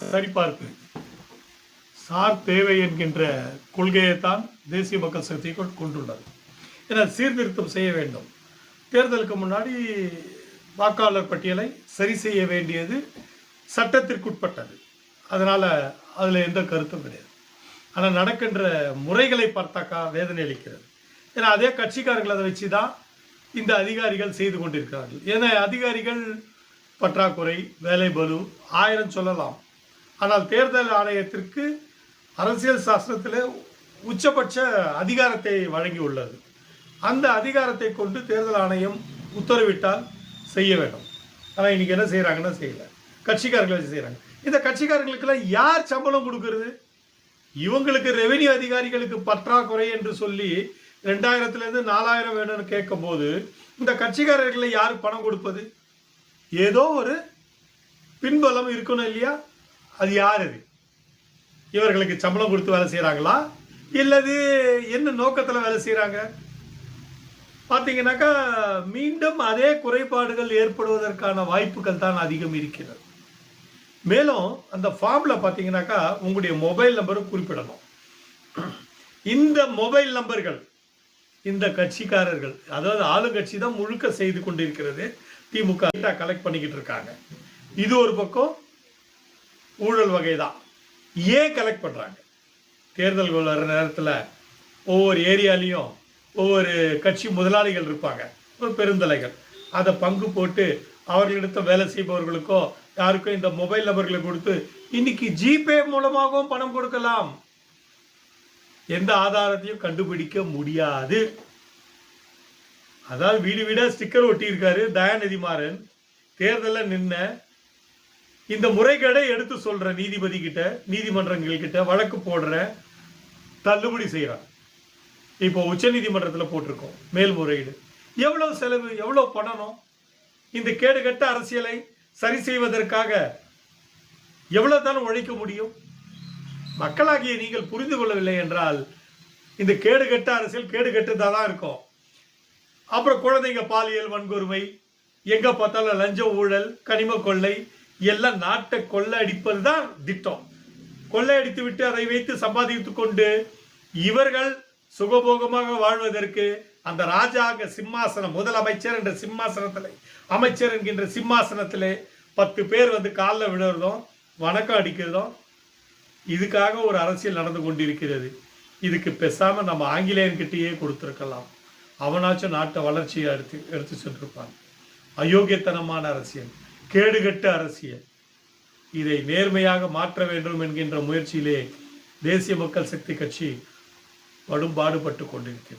சரிபார்ப்பு சார் தேவை என்கின்ற கொள்கையைத்தான் தேசிய மக்கள் சக்தி கொண்டுள்ளது. என சீர்திருத்தம் செய்ய வேண்டும். தேர்தலுக்கு முன்னாடி வாக்காளர் பட்டியலை சரி செய்ய வேண்டியது சட்டத்திற்குட்பட்டது. அதனால் அதில் எந்த கருத்தும் கிடையாது. ஆனால் நடக்கின்ற முறைகளை பார்த்தாக்கா வேதனை அளிக்கிறது. ஏன்னா அதே கட்சிக்காரர்கள் அதை வச்சு தான் இந்த அதிகாரிகள் செய்து கொண்டிருக்கிறார்கள். ஏன்னா அதிகாரிகள் பற்றாக்குறை வேலை பலு ஆயிரம் சொல்லலாம். ஆனால் தேர்தல் ஆணையத்திற்கு அரசியல் சாஸ்திரத்தில் உச்சபட்ச அதிகாரத்தை வழங்கியுள்ளது. அந்த அதிகாரத்தை கொண்டு தேர்தல் ஆணையம் உத்தரவிட்டால் செய்ய வேண்டும். ஆனால் இன்றைக்கி என்ன செய்கிறாங்கன்னா செய்யலை. கட்சிக்காரர்கள் வச்சு செய்கிறாங்க இந்த கட்சிக்காரர்களுக்கெல்லாம் யார் சம்பளம் கொடுக்கறது? இவங்களுக்கு ரெவென்யூ அதிகாரிகளுக்கு பற்றாக்குறை என்று சொல்லி ரெண்டாயிரத்துலேருந்து நாலாயிரம் வேணும்னு கேட்கும்போது இந்த கட்சிக்காரர்களை யார் பணம் கொடுப்பது? ஏதோ ஒரு பின்பலம் இருக்கணும் இல்லையா? அது யார் அது? இவர்களுக்கு சம்பளம் கொடுத்து வேலை செய்கிறாங்களா இல்லது என்ன நோக்கத்தில் வேலை செய்கிறாங்க பார்த்தீங்கன்னாக்கா மீண்டும் அதே குறைபாடுகள் ஏற்படுவதற்கான வாய்ப்புகள் தான் அதிகம் இருக்கிறது. மேலும் அந்த ஃபார்மில் பார்த்தீங்கன்னாக்கா உங்களுடைய மொபைல் நம்பரும் குறிப்பிடணும். இந்த மொபைல் நம்பர்கள் இந்த கட்சிக்காரர்கள் அதாவது ஆளுங்கட்சி தான் முழுக்க செய்து கொண்டிருக்கிறது. திமுக கலெக்ட் பண்ணிக்கிட்டு இருக்காங்க. இது ஒரு பக்கம் ஊழல் வகை தான் ஏன் கலெக்ட் பண்ணுறாங்க தேர்தல் வர நேரத்தில் ஒவ்வொரு ஏரியாலையும் ஒவ்வொரு கட்சி முதலாளிகள் இருப்பாங்க. ஒரு பெருந்தலைகள். அதை பங்கு போட்டு அவர்களிடத்த வேலை செய்பவர்களுக்கோ யாருக்கோ இந்த மொபைல் நம்பர்களை கொடுத்து இன்னைக்கு ஜிபே மூலமாகவும் பணம் கொடுக்கலாம். எந்த ஆதாரத்தையும் கண்டுபிடிக்க முடியாது. அதாவது வீடு வீடாக ஸ்டிக்கர் ஒட்டியிருக்காரு தயாநிதி மாறன் தேர்தலில் நின்ன இந்த முறைகேடை எடுத்து சொல்ற நீதிபதி கிட்ட நீதிமன்றங்கள் கிட்ட வழக்கு போடுற தள்ளுபடி செய்யறான் இப்போ உச்சநீதிமன்றத்தில் போட்டிருக்கோம் மேல்முறையீடு எவ்வளவு செலவு எவ்வளவு பண்ணணும்? இந்த கேடுகட்ட அரசியலை சரி செய்வதற்காக எவ்வளவு தான் உழைக்க முடியும்? மக்களாகிய நீங்கள் புரிந்து கொள்ளவில்லை என்றால் இந்த கேடுகட்ட அரசியல் கேடுகட்டதாக தான் இருக்கும். அப்புறம் குழந்தைங்க பாலியல் வன்கொடுமை எங்க பார்த்தாலும் லஞ்ச ஊழல் கனிம கொள்ளை எல்லாம் நாட்டை கொள்ளை அடிப்பது தான் திட்டம். கொள்ளையடித்து விட்டு அதை வைத்து சம்பாதித்து கொண்டு இவர்கள் சுகபோகமாக வாழ்வதற்கு அந்த ராஜாங்க சிம்மாசனம் முதலமைச்சர் என்ற சிம்மாசனத்தில் அமைச்சர் என்கின்ற சிம்மாசனத்தில் பத்து பேர் வந்து காலில் விழுறதும் வணக்கம் அடிக்கிறதும் இதுக்காக ஒரு அரசியல் நடந்து கொண்டிருக்கிறது. இதுக்கு பேசாமல் நம்ம ஆங்கிலேயன்கிட்டயே கொடுத்துருக்கலாம். அவனாச்சும் நாட்டை வளர்ச்சியை எடுத்து எடுத்து சென்றிருப்பான். அயோக்கியத்தனமான அரசியல். கேடுகட்ட அரசியல். இதை நேர்மையாக மாற்ற வேண்டும் என்கின்ற முயற்சியிலே தேசிய மக்கள் சக்தி கட்சி படும் பாடுபட்டு கொண்டிருக்கிறது.